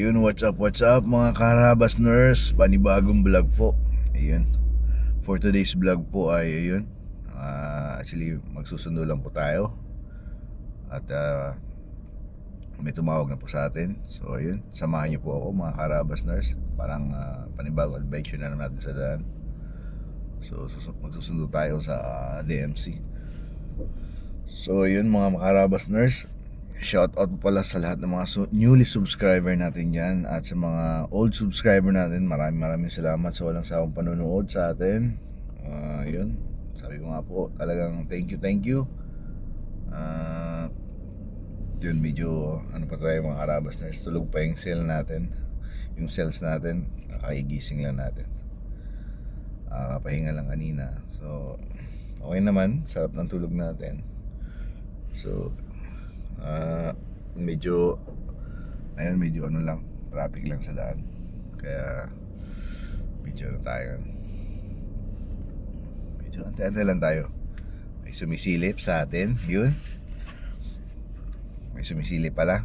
Ayun, what's up, what's up mga karabas nurse? Panibagong vlog po. Ayun. For today's vlog po ay ayun. Ah, Actually, magsusundo lang po tayo. At ah, May tumawag na po sa atin. So ayun, samahan niyo po ako mga karabas nurse. Parang ah, panibagong adventure na natin sa daan. So sus- magsusundo tayo sa ah, DMC So yun mga makarabas nurse Shout out pala sa lahat ng mga su- newly subscriber natin dyan at sa mga old subscriber natin. Maraming maraming salamat sa walang sawang panonood sa atin. Ah, yun. Sabi ko nga po talagang thank you thank you. Ah, yun medyo ano pa tayo mga karabas na tulog pa yung cell natin. Yung cells natin kakahigising lang natin. Ah, kapahinga lang kanina. So okay naman. Sarap ng tulog natin. So Ah, medyo ayun medyo ano lang traffic lang sa daan. Kaya medyo ano tayo. Medyo antay-antay lang tayo. May sumisilip sa atin yun. May sumisilip pala.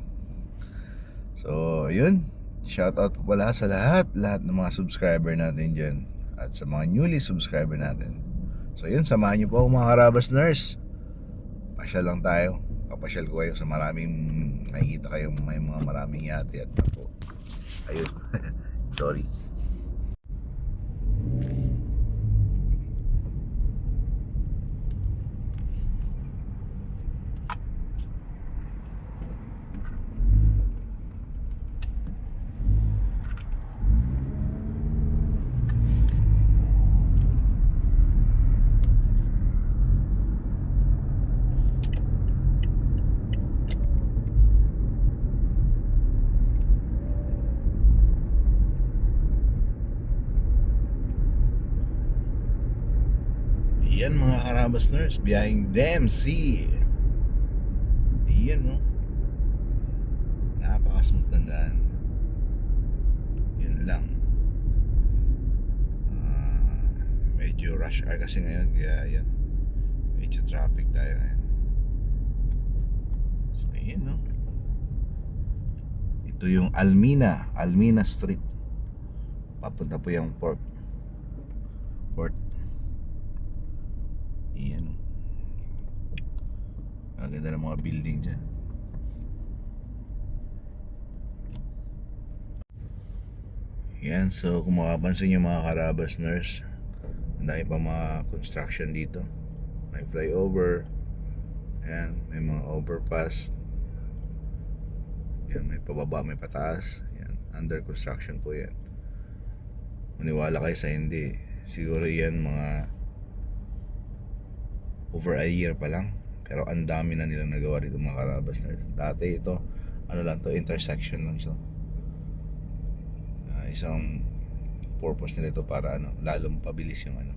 So yun. Shout out po pala sa lahat lahat ng mga subscriber natin dyan at sa mga newly subscriber natin. So yun samahan niyo po mga karabas nurse. Pasyal lang tayo papasyal ko kayo sa maraming nakikita kayo may mga maraming yate at po ayun. Sorry Yan mga karabas nurse, biyahing DMC. Yan no. Napakasmooth ng daan. Yun lang. Ah, medyo rush hour kasi ngayon kaya yan. Medyo traffic tayo ngayon. So yun no. Ito yung Almina, Almina Street. Papunta po yung port. Port Ang ganda ng mga building dyan. Yan, so kung makapansin nyo mga karabas nurse, ang dami pa mga construction dito. May flyover, yan, may mga overpass, yan, may pababa, may pataas, yan, under construction po yan. Maniwala kayo sa hindi, siguro yan mga over a year pa lang. Pero ang dami na nilang nagawa dito mga karabas na. Dati ito, ano lang to, intersection lang siya. Ah, isang purpose nila ito para ano, lalong pabilis yung ano,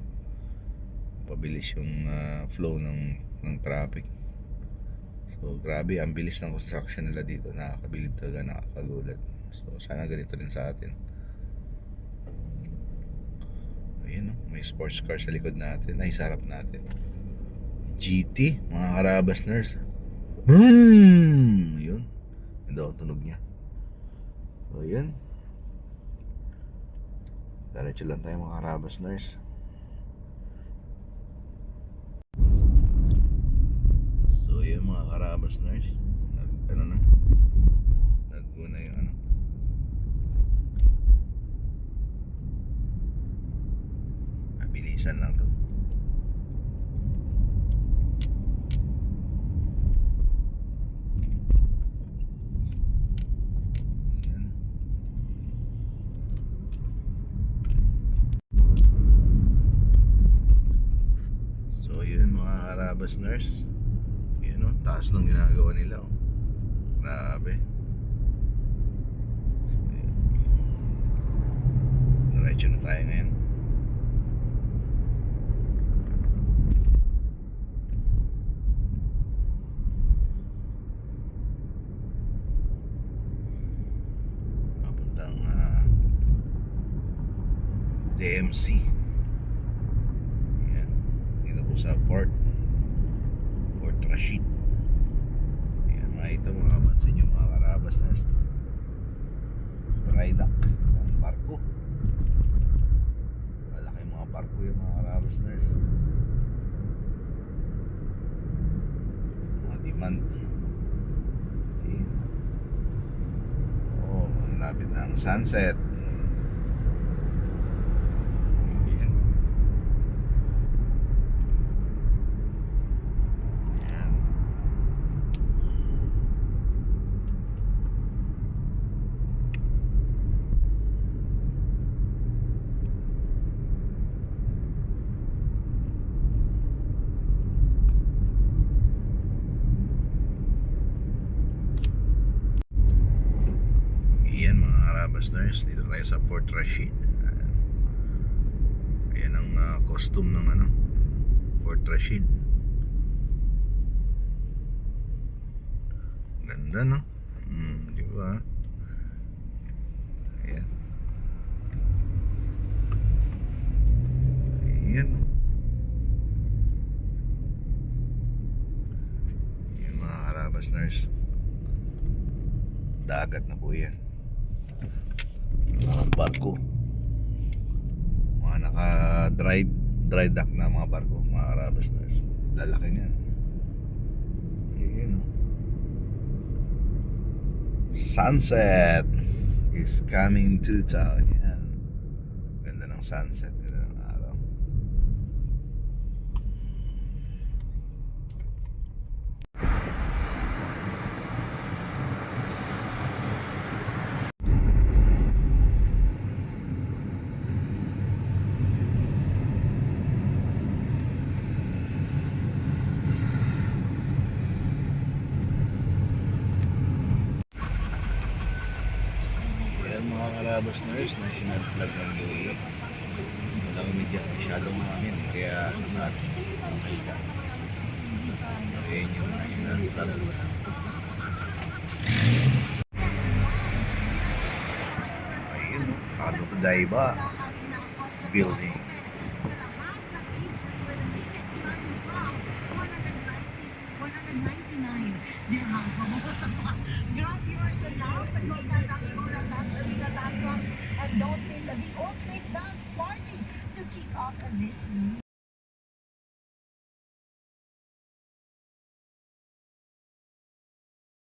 pabilis yung ah, flow ng ng traffic. So grabe, ang bilis ng construction nila dito. Nakakabilib talaga, nakakagulat. So sana ganito din sa atin. Ayun, no? may sports car sa likod natin, ay sa harap natin. GT, mga karabas nurse. Boom! Yun. Ganda ang tunog niya. So, yun. Diretso lang tayo mga karabas nurse. So, yun mga karabas nurse. Nag, ano na? Naggo na yung ano. Mabilisan lang to. Yan. So yun mga Nurse. Yun o, taas ng ginagawa nila oh. Grabe. So Diretso na tayo ngayon. Papuntang ah, DMC Yan. Dito po sa Port Port Rashid Yan, makita mga pansin yung mga karabas na dry dock ng barko. Malaki mga barko yung mga Carabas Nurse. Mga demand. Ayun. Oh, malapit na ang sunset. Ayan. Ayan. Ayan mga Arabasters, dito tayo sa Port Rashid. Ayan. Ang ah, costume ng ano, Port Rashid. Ganda no? Hmm, di ba? Ayan. Ayan no? Ayan mga Arabasters. Dagat na po yan mga barko. Mga naka dry dry dock na mga barko. Mga Carabas Nurse lalaki niyan yun oh. sunset is coming to town. Yan. Ganda ng sunset ganda ng araw Yan Carabas Nurse national flag ng dulo walang media masyadong hangin kaya natin makita Ayan yung national flag. Ayun, Ano Daiba building